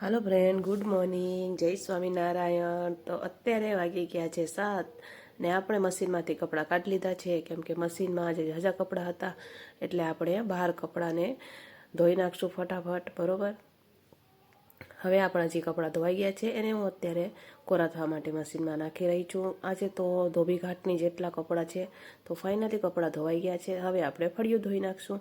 હાલો friend good morning જય સ્વામિનારાયણ. તો અત્યારે વાગી ગયા છે સાત ને આપણે મશીનમાંથી કપડાં કાઢી લીધા છે. કેમ કે મશીનમાં આજે હજા કપડાં હતા, એટલે આપણે બહાર કપડાંને ધોઈ નાખશું ફટાફટ, બરોબર? હવે આપણા જે કપડાં ધોવાઈ ગયા છે, એને હું અત્યારે કોરા થવા માટે મશીનમાં નાખી રહી છું. આજે તો ધોબી ઘાટની જેટલા કપડાં છે, તો ફાઇનલી કપડાં ધોવાઈ ગયા છે. હવે આપણે ફળિયું ધોઈ નાખશું.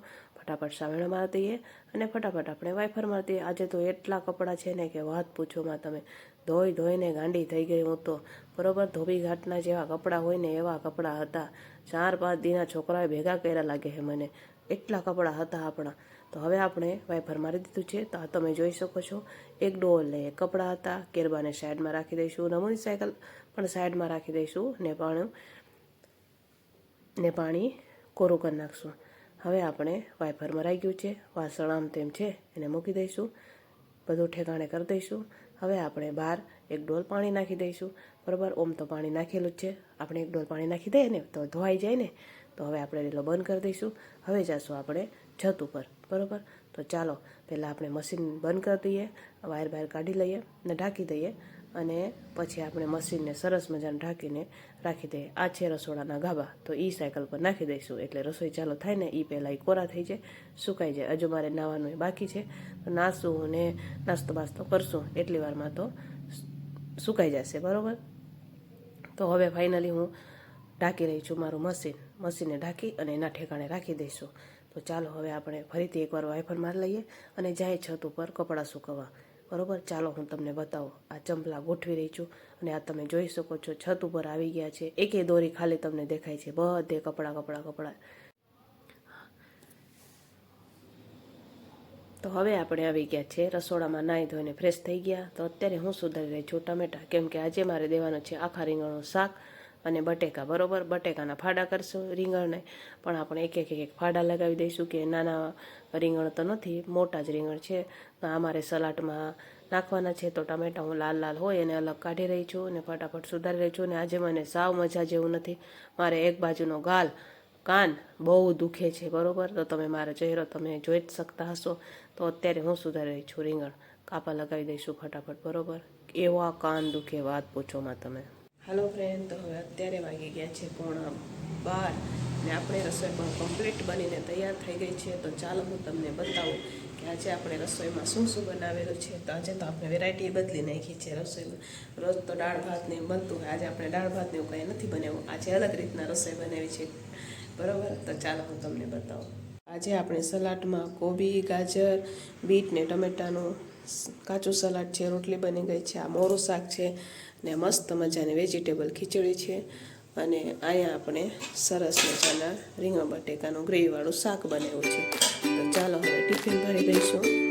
ફટાફટ સાવેણ મારી દઈએ અને ફટાફટ આપણે વાઇફર મારી દઈએ. આજે તો એટલા કપડાં છે ને કે વાત પૂછોમાં તમે. ધોઈ ધોઈને ગાંડી થઈ ગઈ હું તો. બરોબર? ધોબી ઘાટના જેવા કપડાં હોય ને એવા કપડાં હતા. ચાર પાંચ દીના છોકરાએ ભેગા કર્યા લાગે છે મને. એટલા કપડાં હતા આપણા. તો હવે આપણે વાઇફર મારી દીધું છે. તો આ તમે જોઈ શકો છો. એક ડોલ એક કપડાં હતા. કેરબાને સાઈડમાં રાખી દઈશું. નમૂની સાયકલ પણ સાઈડમાં રાખી દઈશું. ને પાણી ને પાણી કોરું કરી નાખશું. હવે આપણે વાઇફર મરાઈ ગયું છે, વાસણ આમ તેમ છે, એને મૂકી દઈશું. બધું ઠેકાણે કરી દઈશું. હવે આપણે બહાર એક ડોલ પાણી નાખી દઈશું. બરાબર, ઓમ તો પાણી નાખેલું જ છે. આપણે એક ડોલ પાણી નાખી દઈએ ને, તો ધોવાઈ જાય ને, તો હવે આપણે રેલો બંધ કરી દઈશું. હવે જઈશું આપણે છત ઉપર. બરાબર? તો ચાલો, પહેલાં આપણે મશીન બંધ કરી દઈએ, વાયર બાયર કાઢી લઈએ અને ઢાંકી દઈએ. અને પછી આપણે મશીનને સરસ મજાને ઢાંકીને રાખી દઈએ. આ છે રસોડાના ગાભા. તો એ સાયકલ પર નાખી દઈશું. એટલે રસોઈ ચાલુ થાય ને એ પહેલાં એ કોરા થઈ જાય, સુકાઈ જાય. હજુ મારે નાવાનું બાકી છે. તો નાસું ને નાસ્તો બાસ્તો કરશું. એટલી વારમાં તો સુકાઈ જશે, બરાબર? તો હવે ફાઇનલી હું ઢાંકી રહી છું મારું મશીન. મશીનને ઢાંકી અને એના ઠેકાણે રાખી દઈશું. તો ચાલો હવે આપણે ફરીથી એકવાર વાઇફર મારી લઈએ અને જાય છત ઉપર કપડાં સુકવવા. બરોબર? ચાલો હું તમને બતાવું. આ ચંપલા ગોઠવી રહી છું અને આ તમે જોઈ શકો છો, છત ઉપર આવી ગયા છે. એકે દોરી ખાલી તમને દેખાય છે. બધે કપડાં કપડાં કપડાં. તો હવે આપણે આવી ગયા છે. રસોડામાં નાહી ધોઈને ફ્રેશ થઈ ગયા. તો અત્યારે હું સુધારી રહી છું ટમેટા. કેમ કે આજે મારે દેવાનું છે આખા રીંગણનું શાક. અને બટેકા, બરોબર? બટેકાના ફાડા કરશું રીંગણને. પણ આપણે એક એક એક ફાડા લગાવી દઈશું કે નાના રીંગણ તો નથી, મોટા જ રીંગણ છે. તો અમારે સલાડમાં નાખવાના છે તો ટમેટા હું લાલ લાલ હોય એને અલગ કાઢી રહી છું અને ફટાફટ સુધારી રહી છું અને આજે મને સાવ મજા જેવું નથી. મારે એક બાજુનો ગાલ, કાન બહુ દુખે છે, બરાબર? તો તમે મારો ચહેરો તમે જોઈ જ શકતા હશો. તો અત્યારે હું સુધારી રહી છું રીંગણ. કાપા લગાવી દઈશું ફટાફટ, બરાબર? એવા કાન દુખે, વાત પૂછોમાં તમે. હાલો ફ્રેન્ડ તો હવે અત્યારે વાગી ગયા છે પોણા બાર ને આપણે રસોઈ પણ કમ્પ્લીટ બનીને તૈયાર થઈ ગઈ છે. તો ચાલો હું તમને બતાવું કે આજે આપણે રસોઈમાં શું શું બનાવેલું છે. તો આજે તો આપણે વેરાયટી બદલી નાખી છે રસોઈમાં. રોજ તો દાળ ભાત ને બનતું હોય. આજે આપણે દાળ ભાત ને એવું કંઈ નથી બનાવ્યું. આજે અલગ રીતના રસોઈ બનાવી છે. બરાબર? તો ચાલો હું તમને બતાવું. આજે આપણે સલાડમાં કોબી, ગાજર, બીટ ને ટમેટાનું કાચું સલાડ છે, રોટલી બની ગઈ છે. આ મોરું શાક છે. ને મસ્ત મજાની વેજીટેબલ ખીચડી છે. અને અહીંયા આપણે સરસ મજાના રીંગણ બટેકાનું ગ્રેવીવાળું શાક બનાવ્યું છે. તો ચાલો હવે ટિફિન ભરી દઈશું.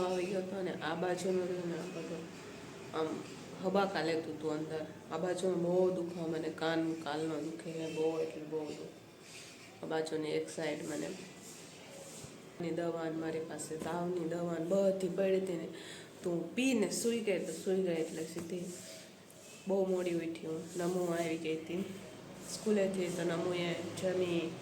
મને આવી ગયો હતો અને આ બાજુનું રહ્યું ને આ બધો આમ હબાકા લેતું હતું અંદર. આ બાજુમાં બહુ દુખવા મને કાન કાલનો દુખે બહુ એટલે બહુ દુઃખ. આ બાજુની એક સાઈડ મને ની દવા મારી પાસે તાવની દવા બધી પડી હતી ને. તું પીને સૂઈ ગઈ તો સૂઈ ગઈ એટલે સીધી બહુ મોડી ઉઠી હું. નમો આવી ગઈ હતી. સ્કૂલેથી તો નમુએ જમી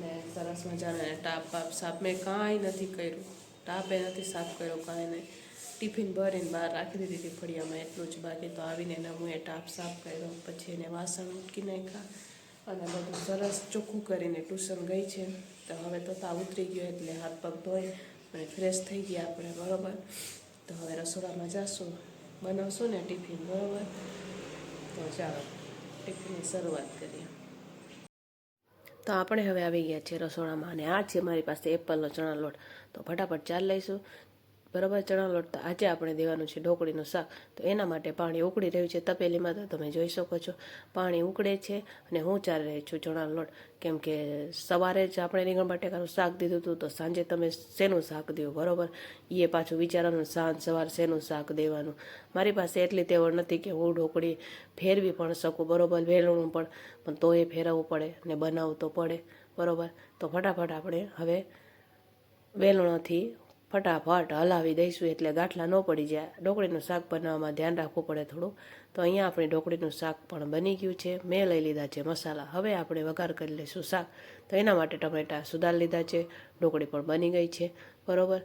ને સરસ મજાના ટાપ પાપ સાપ મેં કાંઈ નથી કર્યું. ટાપે નથી સાફ કર્યો કાંઈ નહીં ટિફિન ભરીને બહાર રાખી દીધી હતી ફળિયામાં એટલું જ બાકી તો આવીને હું એ ટાપ સાફ કર્યો, પછી એને વાસણ ઉટકી નાખ્યા અને બધું સરસ ચોખ્ખું કરીને ટ્યુશન ગઈ છે. તો હવે તો તા ઉતરી ગયો એટલે હાથ પગ ધોઈ અને ફ્રેશ થઈ ગયા આપણે, બરાબર? તો હવે રસોડામાં જશું. બનાવશું ને ટિફિન, બરાબર? તો ચાલો, ટિફિનની શરૂઆત કરીએ. તો આપણે હવે આવી ગયા છીએ રસોડામાં. અને આ છે મારી પાસે એપલનો ચણા લોટ. તો ફટાફટ ચાલ લઈશું. બરાબર ચણા લોટ આજે આપણે દેવાનું છે ઢોકળીનું શાક. તો એના માટે પાણી ઉકળી રહ્યું છે તપેલીમાં. તો તમે જોઈ શકો છો, પાણી ઉકળે છે અને હું ચાલી રહી છું ચણા લોટ. કેમ કે સવારે જ આપણે રીંગણ બટેકાનું શાક દીધું હતું, તો સાંજે તમે શેનું શાક દો બરાબર? એ પાછું વિચારવાનું, સાંજ સવાર શેનું શાક દેવાનું. મારી પાસે એટલી તેવડ નથી કે હું ઢોકળી ફેરવી પણ શકું, બરાબર? વેલણું પણ. પણ તો એ ફેરવવું પડે ને બનાવવું તો પડે, બરાબર? તો ફટાફટ આપણે હવે વેલણોથી ફટાફટ હલાવી દઈશું એટલે ગાંઠલા ન પડી જાય. ઢોકળીનું શાક બનાવવામાં ધ્યાન રાખવું પડે થોડું. તો અહીંયા આપણે ઢોકળીનું શાક પણ બની ગયું છે. મેં લઈ લીધા છે મસાલા. હવે આપણે વઘાર કરી લઈશું શાક. તો એના માટે ટમેટાં સુધાર લીધા છે. ઢોકળી પણ બની ગઈ છે. બરાબર?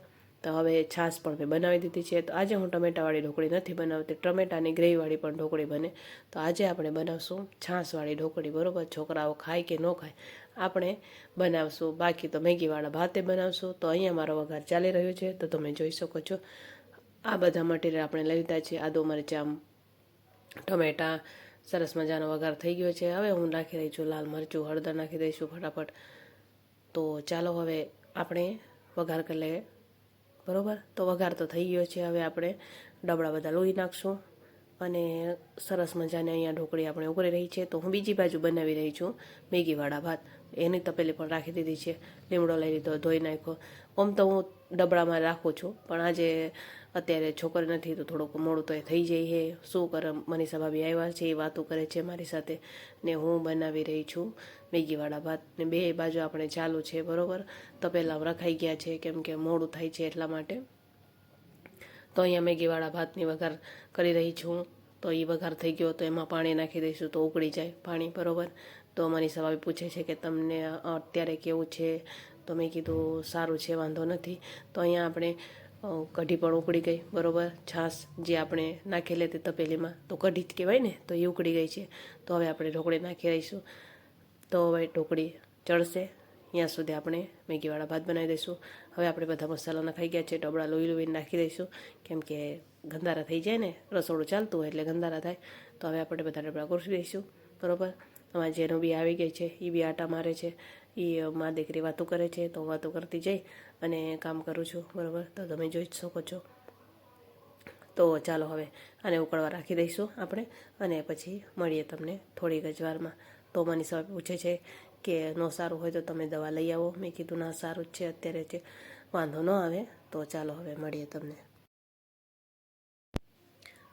તો હવે છાશ પણ મેં બનાવી દીધી છે. તો આજે હું ટમેટાવાળી ઢોકળી નથી બનાવતી. ટમેટાની ગ્રેવીવાળી પણ ઢોકળી બને. તો આજે આપણે બનાવશું છાશવાળી ઢોકળી, બરાબર? છોકરાઓ ખાય કે ન ખાય, આપણે બનાવશું. બાકી તો મેગીવાળા ભાતે બનાવશું. તો અહીંયા મારો વઘાર ચાલી રહ્યો છે. તો તમે જોઈ શકો છો. આ બધા મટીરિયલ આપણે લઈ લીધા છે. આદુ મરચાં, ટમેટાં, સરસ મજાનો વઘાર થઈ ગયો છે. હવે હું નાખી રહી છું લાલ મરચું, હળદર નાખી દઈશું ફટાફટ. તો ચાલો હવે આપણે વઘાર કરી લઈએ. બરાબર? તો વઘાર તો થઈ ગયો છે. હવે આપણે ડબડા બધા લોહી નાખશું અને સરસ મજાને અહીંયા ઢોકળી આપણે ઉકળી રહી છે. તો હું બીજી બાજુ બનાવી રહી છું મેગીવાળા ભાત. એની તપેલી પણ રાખી દીધી છે. લીમડો લઈ લીધો, ધોઈ નાખ્યો. આમ તો હું ડબડામાં રાખું છું, પણ આજે અત્યારે છોકરી નથી તો થોડુંક મોડું તો એ થઈ જાય છે. શું કરે મનીષા ભાભી આવ્યા છે, એ વાતો કરે છે મારી સાથે. ને હું બનાવી રહી છું મેગીવાળા ભાત. ને બે બાજુ આપણે ચાલુ છે, બરાબર? તપેલા રખાઈ ગયા છે, કેમ કે મોડું થાય છે એટલા માટે. તો અહીંયા મેગીવાળા ભાતની વઘાર કરી રહી છું. તો એ વઘાર થઈ ગયો તો એમાં પાણી નાખી દઈશું તો ઉકળી જાય પાણી, બરાબર? તો મારી ભાભી પૂછે છે કે તમને અત્યારે કેવું છે? તો મેં કીધું, સારું છે, વાંધો નથી. તો અહીંયા આપણે કઢી પણ ઉકળી ગઈ, બરાબર? છાશ જે આપણે નાખેલી હતી તપેલીમાં, તો કઢી જ કહેવાય ને, તો એ ઉકળી ગઈ છે. તો હવે આપણે ઢોકળી નાખી રહીશું તો હવે ઢોકળી ચડશે. ત્યાં સુધી આપણે મેગીવાળા ભાત બનાવી દઈશું. હવે આપણે બધા મસાલા નખાઈ ગયા છે, ટબડા લોહી લોહીને નાખી દઈશું. કેમ કે ગંધારા થઈ જાય ને, રસોડું ચાલતું હોય એટલે ગંધારા થાય. તો હવે આપણે બધા ટબડા કોરસી દઈશું. બરાબર? આમાં જેનો બી આવી ગઈ છે, એ બી આટા મારે છે. એ મા દીકરી વાતો કરે છે, તો વાતો કરતી જઈ અને કામ કરું છું, બરાબર? તો તમે જોઈ જ શકો છો. તો ચાલો હવે આને ઉકળવા રાખી દઈશું આપણે અને પછી મળીએ તમને થોડીક જ વારમાં. તો મની સાહેબ પૂછે છે કે ન સારું હોય તો તમે દવા લઈ આવો. મેં કીધું, ના, સારું જ છે, અત્યારે છે. વાંધો ન આવે. તો ચાલો હવે મળીએ તમને.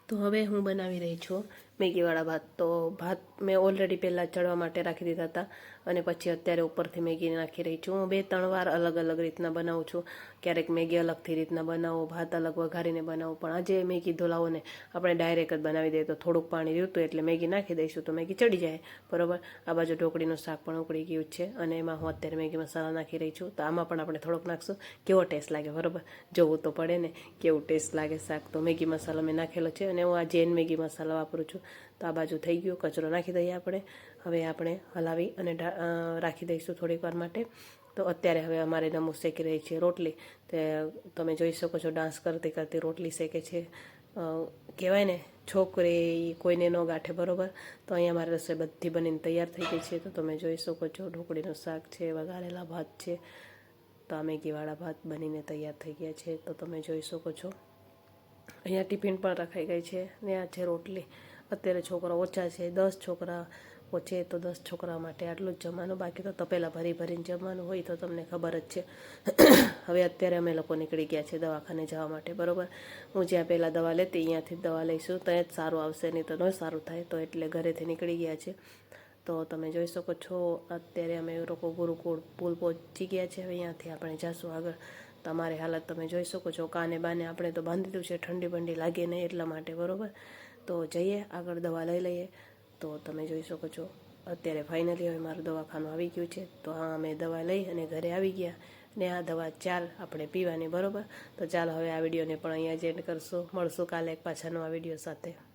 તો હવે હું બનાવી રહી છું મેગીવાળા ભાત. તો ભાત મેં ઓલરેડી પહેલાં ચડવા માટે રાખી દીધા હતા અને પછી અત્યારે ઉપરથી મેગી નાખી રહી છું. હું બે ત્રણ વાર અલગ અલગ રીતના બનાવું છું. ક્યારેક મેગી અલગથી રીતના બનાવો, ભાત અલગ વઘારીને બનાવો. પણ આજે મેગી ધોલાવો ને આપણે ડાયરેક્ટ જ બનાવી દઈએ. તો થોડુંક પાણી રહ્યું એટલે મેગી નાખી દઈશું તો મેગી ચડી જાય. બરાબર? આ બાજુ ઢોકળીનું શાક પણ ઉકળી ગયું છે અને એમાં હું અત્યારે મેગી મસાલા નાખી રહી છું. તો આમાં પણ આપણે થોડોક નાખશું. કેવો ટેસ્ટ લાગે? બરાબર? જોવું તો પડે ને. કેવું ટેસ્ટ લાગે શાક? તો મેગી મસાલો મેં નાખેલો છે અને હું આ જૈન મેગી મસાલો વાપરું છું. તો આ બાજુ થઈ ગયું, કચરો નાખી દઈએ આપણે. હવે આપણે હલાવી અને રાખી દઈશું થોડીક વાર માટે. તો અત્યારે હવે અમારે નમું શેકી રહી છે રોટલી. તે તમે જોઈ શકો છો ડાન્સ કરતી કરતી રોટલી શેકે છે. કહેવાય ને, છોકરી કોઈને ન ગાંઠે, બરોબર? તો અહીંયા મારી રસોઈ બધી બનીને તૈયાર થઈ ગઈ છે. તો તમે જોઈ શકો છો ઢોકળીનું શાક છે, વઘારેલા ભાત છે. તો આ મેગીવાળા ભાત બનીને તૈયાર થઈ ગયા છે. તો તમે જોઈ શકો છો. અહીંયા ટિફિન પણ રખાઈ ગઈ છે ને આ છે રોટલી. અત્યારે છોકરા ઓછા છે, દસ છોકરા ઓછે તો દસ છોકરા માટે આટલું જ જમવાનું, બાકી તો તપેલા ભરી ભરીને જમવાનું હોય તો તમને ખબર જ છે. હવે અત્યારે અમે લોકો નીકળી ગયા છે દવાખાને જવા માટે, બરાબર? હું જ્યાં પહેલાં દવા લેતી, અહીંયાથી દવા લઈશું ત્યાં જ સારું આવશે, નહીં તો ન સારું થાય, તો એટલે ઘરેથી નીકળી ગયા છે. તો તમે જોઈ શકો છો, અત્યારે અમે લોકો ગુરુકુળ પુલ પહોંચી ગયા છે, હવે અહીંયાથી આપણે જઈશું આગળ. તમારી હાલત તમે જોઈ શકો છો, કાને બાને આપણે તો બાંધી દીધું છે ઠંડી બંડી લાગે નહીં એટલા માટે, બરાબર? તો જઈએ, આગળ દવા લઈ લઈએ. તો તમે જોઈ શકો છો, અત્યારે ફાઇનલી હવે મારું દવાખાનું આવી ગયું છે. તો હા, અમે દવા લઈ અને ઘરે આવી ગયા. ને આ દવા ચાલ આપણે પીવાની, બરાબર? તો ચાલો હવે આ વિડીયોને પણ અહીંયા જ એન્ડ કરશું. મળશું કાલે એક પાછાનો આ વીડિયો સાથે.